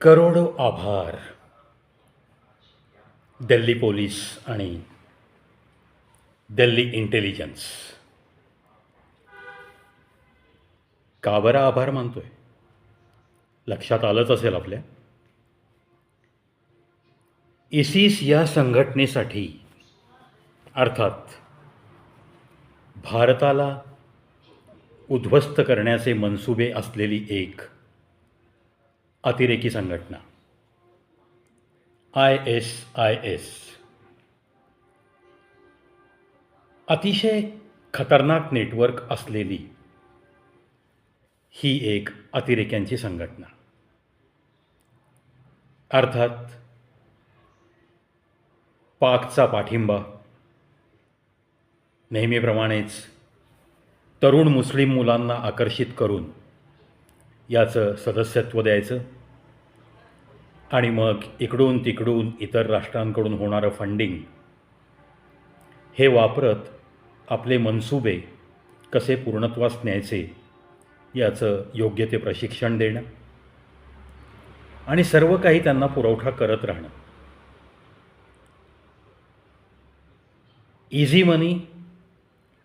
करोडो आभार. दिल्ली पोलीस आणि दिल्ली इंटेलिजन्स का बरं आभार मानतोय? लक्षात आलंच असेल आपल्या. इसिस या संघटनेसाठी अर्थात भारताला उद्ध्वस्त करण्याचे मनसुबे असलेली एक अतिरेकी संघटना. I S I S. अतिशय खतरनाक नेटवर्क असलेली ही एक अतिरेक्यांची संघटना. अर्थात पाकचा पाठिंबा नेहमीप्रमाणेच तरुण मुस्लिम मुलांना आकर्षित करून याचं सदस्यत्व द्यायचं आणि मग इकडून तिकडून इतर राष्ट्रांकडून होणारं फंडिंग हे वापरत आपले मनसुबे कसे पूर्णत्वास न्यायचे याचं योग्य ते प्रशिक्षण देणं आणि सर्व काही त्यांना पुरवठा करत राहणं. इझी मनी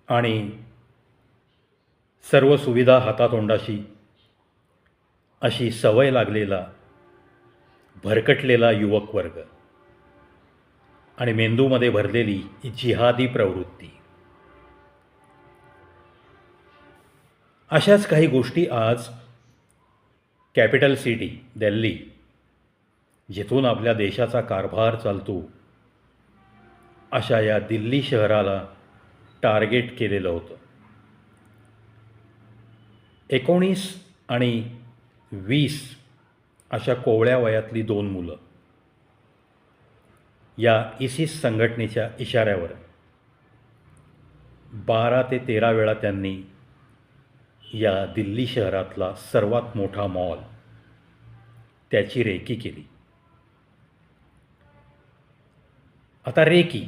आणि सर्व सुविधा हातातोंडाशी अशी सवय लागलेला भरकटलेला युवक वर्ग आणि मेंदूमध्ये भरलेली जिहादी प्रवृत्ती. अशाच काही गोष्टी आज कॅपिटल सिटी दिल्ली जिथून आपल्या देशाचा कारभार चालतो अशा या दिल्ली शहराला टार्गेट केलेलं होतं. एकोणीस आणि वीस अशा कोवळ्या वयातली दोन मुलं. या इसिस संघटनेच्या इशाऱ्यावर. बारा ते तेरा वेळा त्यांनी या दिल्ली शहरातला सर्वात मोठा मॉल त्याची रेकी केली. आता रेकी.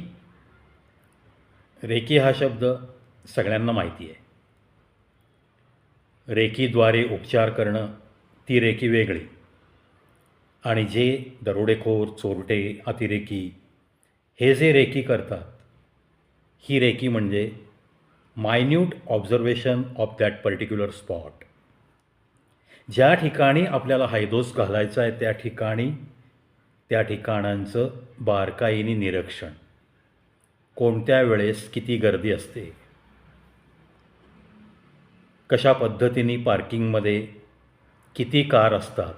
रेकी हा शब्द सगळ्यांना माहिती आहे. रेकीद्वारे उपचार करणं ती रेकी वेगळी. आणि जे दरोडेखोर चोरटे अतिरेकी हे जे रेकी करतात ही रेकी म्हणजे minute observation of that particular spot ज्या ठिकाणी आपल्याला हायदोस घालायचा आहे त्या ठिकाणी त्या ठिकाणांचं बारकाईने निरीक्षण. कोणत्या वेळेस किती गर्दी असते? कशा पद्धतीने पार्किंगमध्ये किती कार असतात?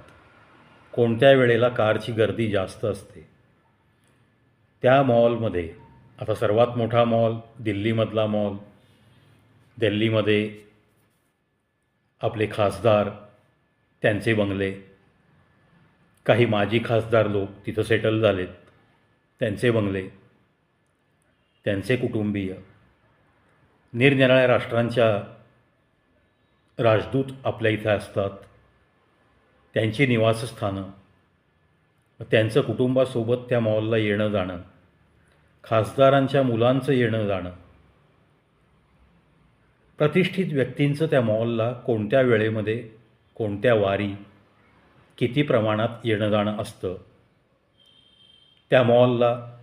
कोणत्या वेळेला कारची गर्दी जास्त असते? त्या मॉलमध्ये आता सर्वात मोठा मॉल दिल्लीमधला मॉल दिल्लीमध्ये आपले खासदार त्यांचे बंगले काही माजी खासदार लोक तिथं सेटल झालेत त्यांचे बंगले त्यांचे कुटुंबीय निरनिराळ्या राष्ट्रांच्या राजदूत आपल्या इथे असतात. त्यांची निवासस्थानं. त्यांचं कुटुंबासोबत त्या मॉलला येणं जाणं. खासदारांच्या मुलांचं येणं जाणं. प्रतिष्ठित व्यक्तींचं त्या मॉलला कोणत्या वेळेमध्ये कोणत्या वारी किती प्रमाणात येणं जाणं असतं. त्या मॉलला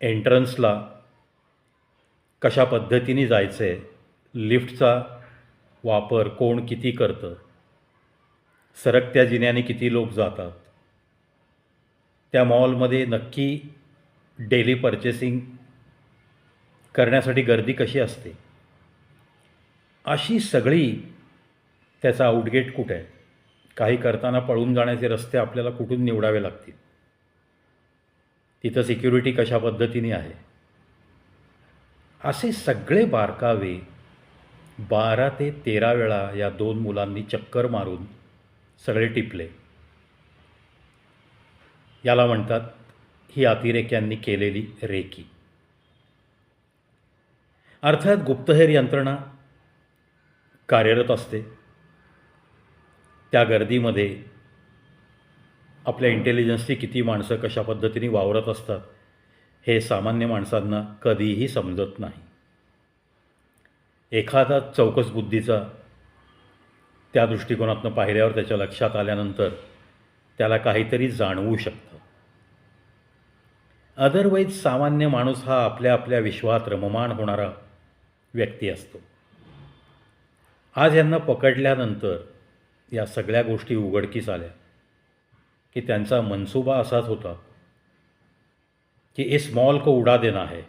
एंट्रन्सला कशा पद्धतीने जायचं आहे लिफ्टचा वापर कोण किती करतं. सरकत्या जिन्याने किती लोक जातात. त्या मॉलमध्ये नक्की डेली पर्चेसिंग करण्यासाठी गर्दी कशी असते? अशी सगळी त्याचा आउटगेट कुठे आहे? काही करताना पळून जाण्याचे रस्ते आपल्याला कुठून निवडावे लागतील? तिथं सिक्युरिटी कशा पद्धतीने आहे? असे सगळे बारकावे बारा ते तेरा वेळा या दोन मुलांनी चक्कर मारून सगळे टिपले. याला म्हणतात ही अतिरेक्यांनी केलेली रेकी. अर्थात गुप्तहेर यंत्रणा कार्यरत असते. त्या गर्दीमध्ये आपल्या इंटेलिजन्सची किती माणसं कशा पद्धतीने वावरत असतात हे सामान्य माणसांना कधीही समजत नाही. एखादा चौकस बुद्धीचा त्या दृष्टिकोनातनं पाहिल्यावर त्याच्या लक्षात आल्यानंतर त्याला काहीतरी जाणवू शकतं. अदरवाईज सामान्य माणूस हा आपल्या आपल्या विश्वात रममाण होणारा व्यक्ती असतो. आज यांना पकडल्यानंतर या सगळ्या गोष्टी उघडकीस आल्या की त्यांचा मनसुबा असाच होता कि इस मॉल को उड़ा देना है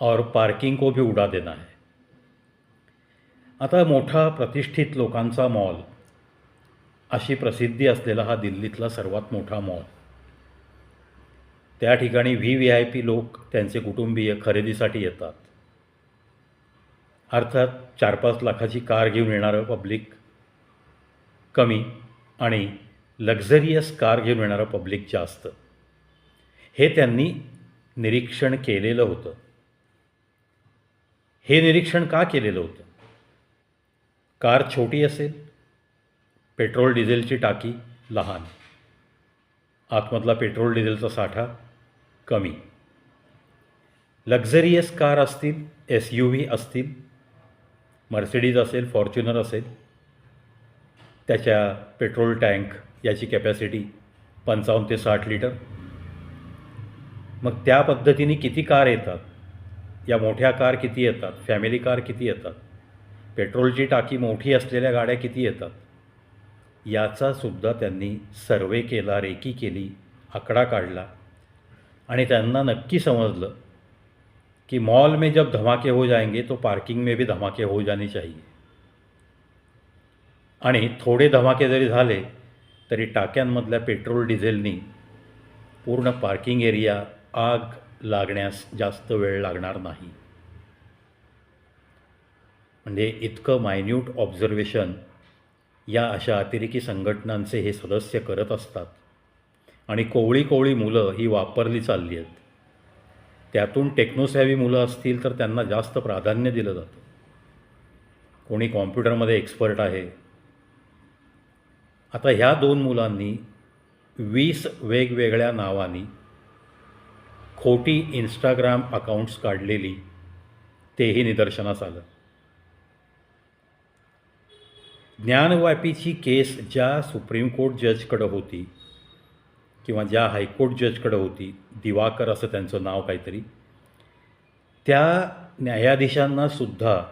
और पार्किंग को भी उड़ा देना है. आता मोठा प्रतिष्ठित लोकांचा मॉल. अशी प्रसिद्धी असलेला हा दिल्लीतला सर्वात मोठा मॉल. त्या ठिकाणी व्ही व्ही आय पी लोक त्यांचे कुटुंबीय खरेदीसाठी येतात. अर्थात चार पाच लाखाची कार घेऊन येणारं पब्लिक कमी आणि लक्झरियस कार घेऊन येणारं पब्लिक जास्त. हे त्यांनी निरीक्षण केलेलं होतं. हे निरीक्षण का केलेलं होतं? कार छोटी असेल पेट्रोल डिझेलची टाकी लहान. आतमधला पेट्रोल डिझेलचा साठा कमी. लक्झरियस कार असतील एस यू व्ही असतील मर्सिडीज असेल फॉर्च्युनर असेल त्याच्या पेट्रोल टँक याची कॅपॅसिटी पंचावन्न ते साठ लिटर. मग त्या पद्धतीने किती कार येतात? या मोठ्या कार किती येतात? फॅमिली कार किती येतात? पेट्रोलची टाकी मोठी असलेल्या गाड्या किती येतात? याचासुद्धा त्यांनी सर्वे केला रेकी केली आकडा काढला. आणि त्यांना नक्की समजलं कि मॉल में जब धमाके हो जाएंगे तो पार्किंग में भी धमाके हो जाने चाहिए. आणि थोडे धमाके जरी झाले तरी टाक्यांमधल्या पेट्रोल डिझेलनी पूर्ण पार्किंग एरिया आग लागण्यास जास्त वेळ लागणार नाही. म्हणजे इतकं मायन्यूट ऑब्झर्वेशन या अशा अतिरेकी संघटनांचे हे सदस्य करत असतात. आणि कोवळी कोवळी मुलं ही वापरली चालली आहेत. त्यातून टेक्नोसॅवी मुलं असतील तर त्यांना जास्त प्राधान्य दिलं जातं. कोणी कॉम्प्युटरमध्ये एक्सपर्ट आहे. आता ह्या दोन मुलांनी वीस वेगवेगळ्या नावानी खोटी इंस्टाग्राम अकाउंट्स काढलेली तेही निदर्शनास आलं. ज्ञानवापीची केस ज्या सुप्रीम कोर्ट जजकडं होती किंवा ज्या हायकोर्ट जजकडं होती दिवाकर असं त्यांचं नाव काहीतरी त्या न्यायाधीशांनासुद्धा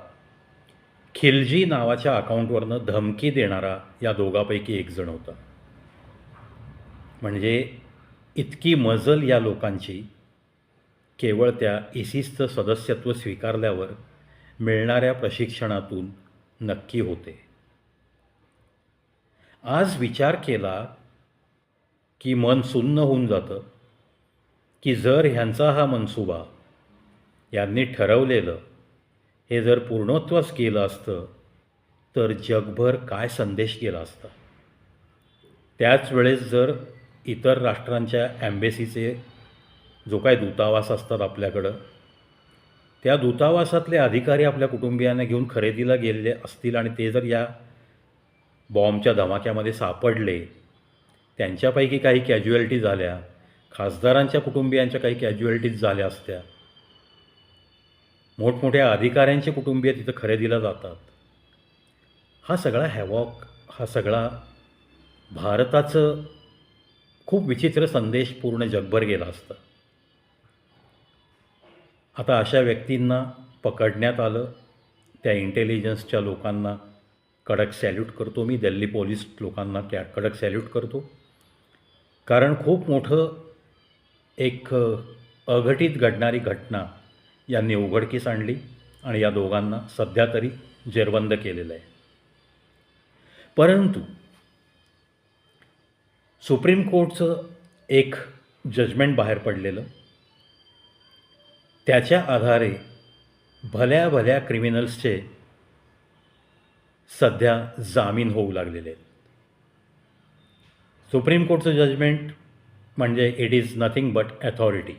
खिलजी नावाच्या अकाउंटवरनं धमकी देणारा या दोघापैकी एक जण होता. म्हणजे इतकी मजल या लोकांची केवळ त्या इसिसचं सदस्यत्व स्वीकारल्यावर मिळणाऱ्या प्रशिक्षणातून नक्की होते. आज विचार केला की मन सुन्न होऊन जातं की जर ह्यांचा हा मनसुबा यांनी ठरवलेलं हे जर पूर्णत्वच केलं असतं तर जगभर काय संदेश गेला असता? त्याच वेळेस जर इतर राष्ट्रांच्या ॲम्बेसीचे जो काय दूतावास असतात आपल्याकडं त्या दूतावासातले अधिकारी आपल्या कुटुंबियांना घेऊन खरेदीला गेलेले असतील आणि ते जर या बॉम्बच्या धमाक्यामध्ये सापडले. त्यांच्यापैकी काही कॅज्युअल्टी झाल्या. खासदारांच्या कुटुंबियांच्या काही कॅज्युअल्टीज झाल्या असत्या. मोठमोठ्या अधिकाऱ्यांचे कुटुंबीय तिथं खरेदीला जातात. हा सगळा हॅवॉक हा सगळा भारताचं खूप विचित्र संदेश पूर्ण जगभर गेला असता. आता अशा व्यक्तींना पकडण्यात आलं त्या इंटेलिजन्सच्या लोकांना कडक सॅल्यूट करतो मी दिल्ली पोलीस लोकांना त्या कडक सॅल्यूट करतो. कारण खूप मोठं एक अघटित घडणारी घटना यांनी उघडकीस आणली आणि या दोघांना सध्या तरी जेरबंद केलेलं आहे. परंतु सुप्रीम कोर्टचं एक जजमेंट बाहेर पडलेलं त्याच्या आधारे भल्या भल्या क्रिमिनल्सचे सध्या जामीन होऊ लागलेले आहेत. सुप्रीम कोर्टचं जजमेंट म्हणजे it is nothing but authority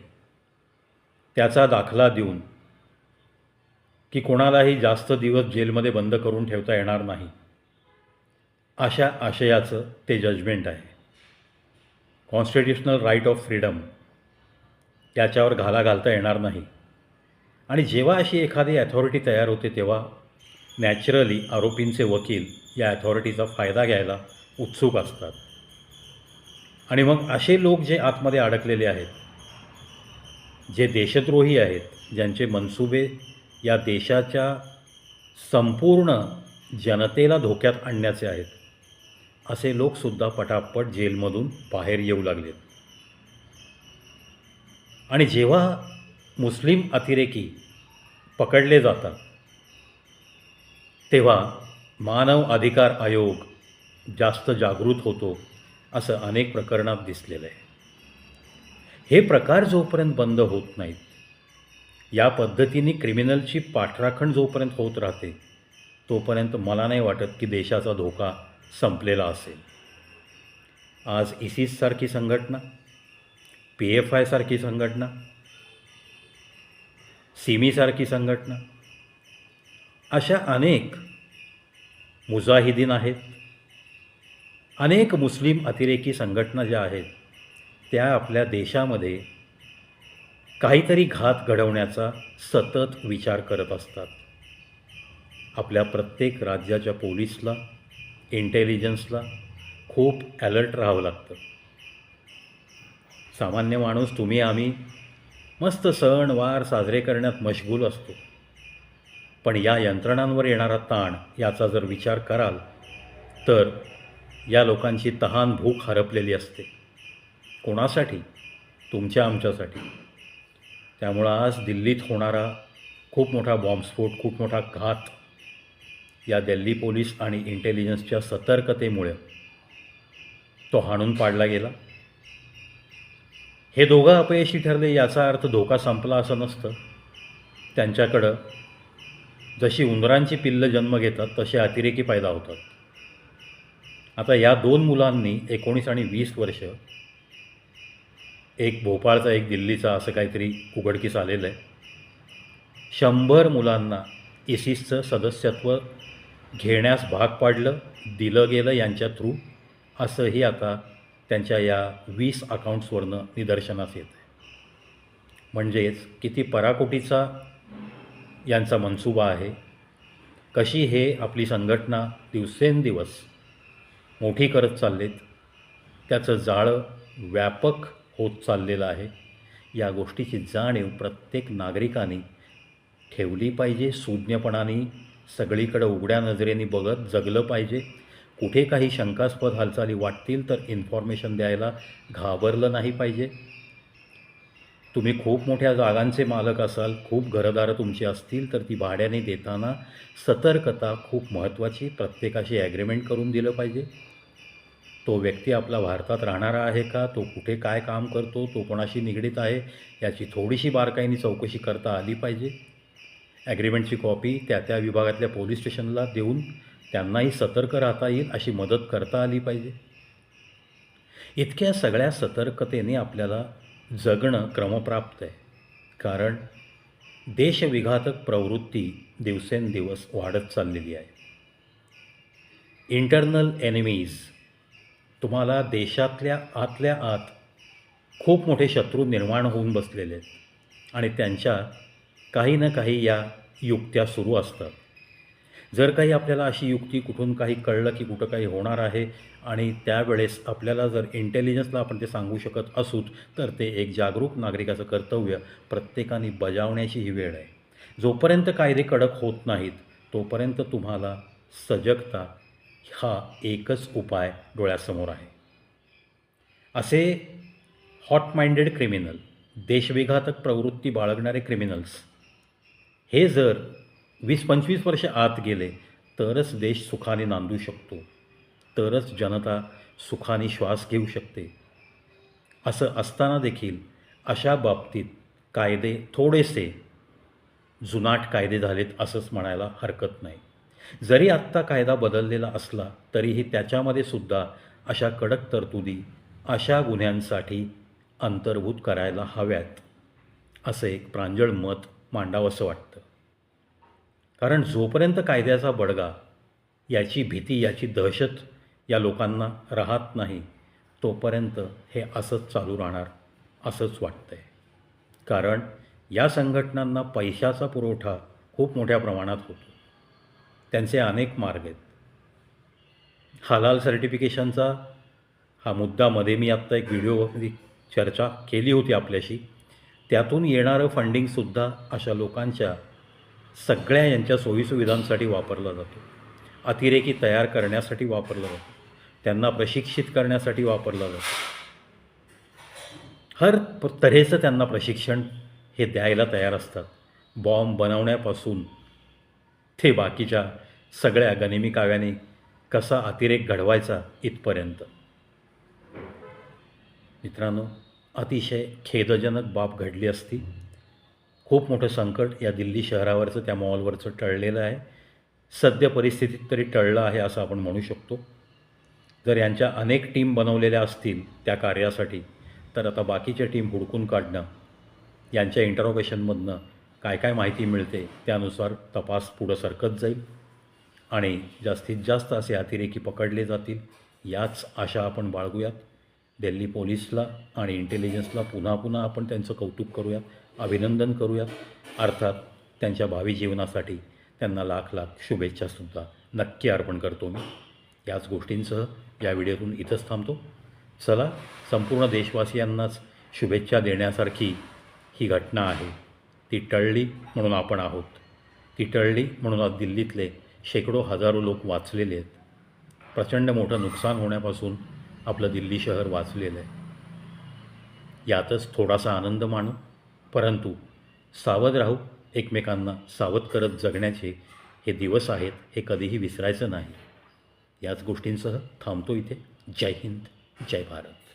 त्याचा दाखला देऊन की कोणालाही जास्त दिवस जेलमध्ये बंद करून ठेवता येणार नाही अशा आशयाचं ते जजमेंट आहे. कॉन्स्टिट्युशनल राईट ऑफ फ्रीडम त्याच्यावर घाला घालता येणार नाही. आणि जेव्हा अशी एखादी अथॉरिटी तयार होते तेव्हा नॅचरली आरोपींचे वकील या अथॉरिटीचा फायदा घ्यायला उत्सुक असतात. आणि मग असे लोक जे आतमध्ये अडकलेले आहेत जे देशद्रोही आहेत ज्यांचे मनसुबे या देशाच्या संपूर्ण जनतेला धोक्यात आणण्याचे आहेत असे लोकसुद्धा पटापट जेलमधून बाहेर येऊ लागलेत. आणि जेव्हा मुस्लिम अतिरेकी पकडले जातात तेव्हा मानव अधिकार आयोग जास्त जागृत होतो असं अनेक प्रकरणात दिसलेलं आहे हे प्रकार जोपर्यंत बंद होत नाहीत या पद्धतीने क्रिमिनलची पाठराखण जोपर्यंत होत राहते तोपर्यंत मला नाही वाटत की देशाचा धोका संपलेला असेल. आज इसिससारखी संघटना पी एफ आयसारखी संघटना सिमीसारखी संघटना अशा अनेक मुजाहिदीन आहेत. अनेक मुस्लिम अतिरेकी संघटना ज्या आहेत त्या आपल्या देशामध्ये काहीतरी घात घडवण्याचा सतत विचार करत असतात. आपल्या प्रत्येक राज्याच्या पोलिसला इंटेलिजन्सला खूप ॲलर्ट राहावं लागतं. सामान्य माणूस तुम्ही आम्ही मस्त सण वार साजरे करण्यात मशगूल असतो. पण या यंत्रणांवर येणारा ताण याचा जर विचार कराल तर या लोकांची तहान भूक हरपलेली असते. कोणासाठी? तुमच्या आमच्यासाठी. त्यामुळं आज दिल्लीत होणारा खूप मोठा बॉम्बस्फोट खूप मोठा घात या दिल्ली पोलीस आणि इंटेलिजन्सच्या सतर्कतेमुळे तो हाणून पाडला गेला. हे दोघं अपयशी ठरले याचा अर्थ धोका संपला असं नसतं. त्यांच्याकडं जशी उंदरांची पिल्लं जन्म घेतात तसे अतिरेकी पैदा होतात. आता या दोन मुलांनी एकोणीस आणि वीस वर्ष एक भोपाळचा एक दिल्लीचा असं काहीतरी उघडकीस आलेलं आहे शंभर मुलांना इसिसचं सदस्यत्व घेण्यास भाग पाडलं दिलं गेलं यांच्या थ्रू असंही आता त्यांच्या या वीस अकाउंट्सवरनं निदर्शनास येत आहे म्हणजेच किती पराकोटीचा यांचा मनसुबा आहे. कशी हे आपली संघटना दिवसेंदिवस मोठी करत चाललेत त्याचं जाळं व्यापक होत चाललेलं आहे या गोष्टीची जाणीव प्रत्येक नागरिकाने ठेवली पाहिजे. सुज्ञपणाने सगळीकडं उघड्या नजरेने बघत जगलं पाहिजे. कुठे काही शंकास्पद हालचाली वाटतील तर इन्फॉर्मेशन द्यायला घाबरलं नाही पाहिजे. तुम्ही खूप मोठ्या जागांचे मालक असाल खूप घरदारं तुमची असतील तर ती भाड्याने देताना सतर्कता खूप महत्त्वाची प्रत्येकाशी ॲग्रीमेंट करून दिलं पाहिजे. तो व्यक्ती आपला भारतात राहणारा आहे का? तो कुठे काय काम करतो? तो कोणाशी निगडीत आहे? याची थोडीशी बारकाईने चौकशी करता आली पाहिजे. ॲग्रीमेंटची कॉपी त्या त्या विभागातल्या पोलीस स्टेशनला देऊन त्यांनाही सतर्क राहता येईल अशी मदत करता आली पाहिजे. इतक्या सगळ्या सतर्कतेने आपल्याला जगणं क्रमप्राप्त आहे. कारण देशविघातक प्रवृत्ती दिवसेंदिवस वाढत चाललेली आहे. इंटरनल एनिमीज तुम्हाला देशातल्या आतल्या आत खूप मोठे शत्रू निर्माण होऊन बसलेले आहेत. आणि त्यांच्या काही ना काही या युक्त्या सुरू असतात. जर काही आपल्याला अशी युक्ती कुठून काही कळलं की कुठं काही होणार आहे आणि त्यावेळेस आपल्याला जर इंटेलिजन्सला आपण ते सांगू शकत असू तर ते एक जागरूक नागरिकाचं कर्तव्य प्रत्येकाने बजावण्याची ही वेळ आहे. जोपर्यंत कायदे कडक होत नाहीत तोपर्यंत तुम्हाला सजगता हा एकच उपाय डोळ्यासमोर आहे. असे हॉट माइंडेड क्रिमिनल देशविघातक प्रवृत्ती बाळगणारे क्रिमिनल्स हे जर वीस पंचवीस वर्ष आत गेले तरच देश सुखाने नांदू शकतो. तरच जनता सुखाने श्वास घेऊ शकते. असं असताना देखील अशा बाबतीत कायदे थोडेसे जुनाट कायदे झालेत असंच म्हणायला हरकत नाही. जरी आत्ता कायदा बदललेला असला तरीही त्याच्यामध्ये सुद्धा अशा कडक तरतुदी अशा गुन्ह्यांसाठी अंतर्भूत करायला हव्यात असं एक प्रांजळ मत मांडावंसं वाटतं. कारण जोपर्यंत कायद्याचा बडगा याची भीती याची दहशत या लोकांना राहत नाही तोपर्यंत हे असंच चालू राहणार असंच वाटतं आहे कारण या संघटनांना पैशाचा पुरवठा खूप मोठ्या प्रमाणात होतो. त्यांचे अनेक मार्ग आहेत. हलाल सर्टिफिकेशनचा हा मुद्दा मध्ये मी आत्ता एक व्हिडिओमध्ये चर्चा केली होती आपल्याशी. त्यातून येणारं फंडिंगसुद्धा अशा लोकांच्या सगळ्या यांच्या सोयीसुविधांसाठी वापरला जातो. अतिरेकी तयार करण्यासाठी वापरला जातो. त्यांना प्रशिक्षित करण्यासाठी वापरला जातो. हर प- तऱ्हेचं त्यांना प्रशिक्षण हे द्यायला तयार असतात. बॉम्ब बनवण्यापासून ते बाकीच्या सगळ्या गनिमी काव्याने कसा अतिरेक घडवायचा इथपर्यंत. मित्रांनो अतिशय खेदजनक बाब घडली असती. खूप मोठं संकट या दिल्ली शहरावरचं त्या मॉलवरचं टळलेलं आहे. सद्य परिस्थितीत तरी टळलं आहे असं आपण म्हणू शकतो. जर यांच्या अनेक टीम बनवलेल्या असतील त्या कार्यासाठी तर आता बाकीच्या टीम हुडकून काढणं यांच्या इंटरोगेशनमधनं काय काय माहिती मिळते त्यानुसार तपास पुढं सरकत जाईल. आणि जास्तीत जास्त असे अतिरेकी पकडले जातील याच आशा आपण बाळगूयात. दिल्ली पोलीसला आणि इंटेलिजन्सला पुन्हा पुन्हा आपण त्यांचं कौतुक करूयात. अभिनंदन करूयात. अर्थात त्यांच्या भावी जीवनासाठी त्यांना लाख लाख शुभेच्छासुद्धा नक्की अर्पण करतो मी. याच गोष्टींसह या व्हिडिओतून इथंच थांबतो. चला संपूर्ण देशवासियांनाच शुभेच्छा देण्यासारखी ही घटना आहे. ती टळली म्हणून आपण आहोत. ती टळली म्हणून आज दिल्लीतले शेकडो हजारो लोक वाचलेले आहेत. प्रचंड मोठं नुकसान होण्यापासून आपलं दिल्ली शहर वाचलेलं आहे. यातच थोडासा आनंद मानू परंतु सावध राहू एकमेकांना सावध करत जगण्याचे हे दिवस आहेत हे कधीही विसरायचं नाही. याच गोष्टींसह थांबतो इथे. जय हिंद जय भारत.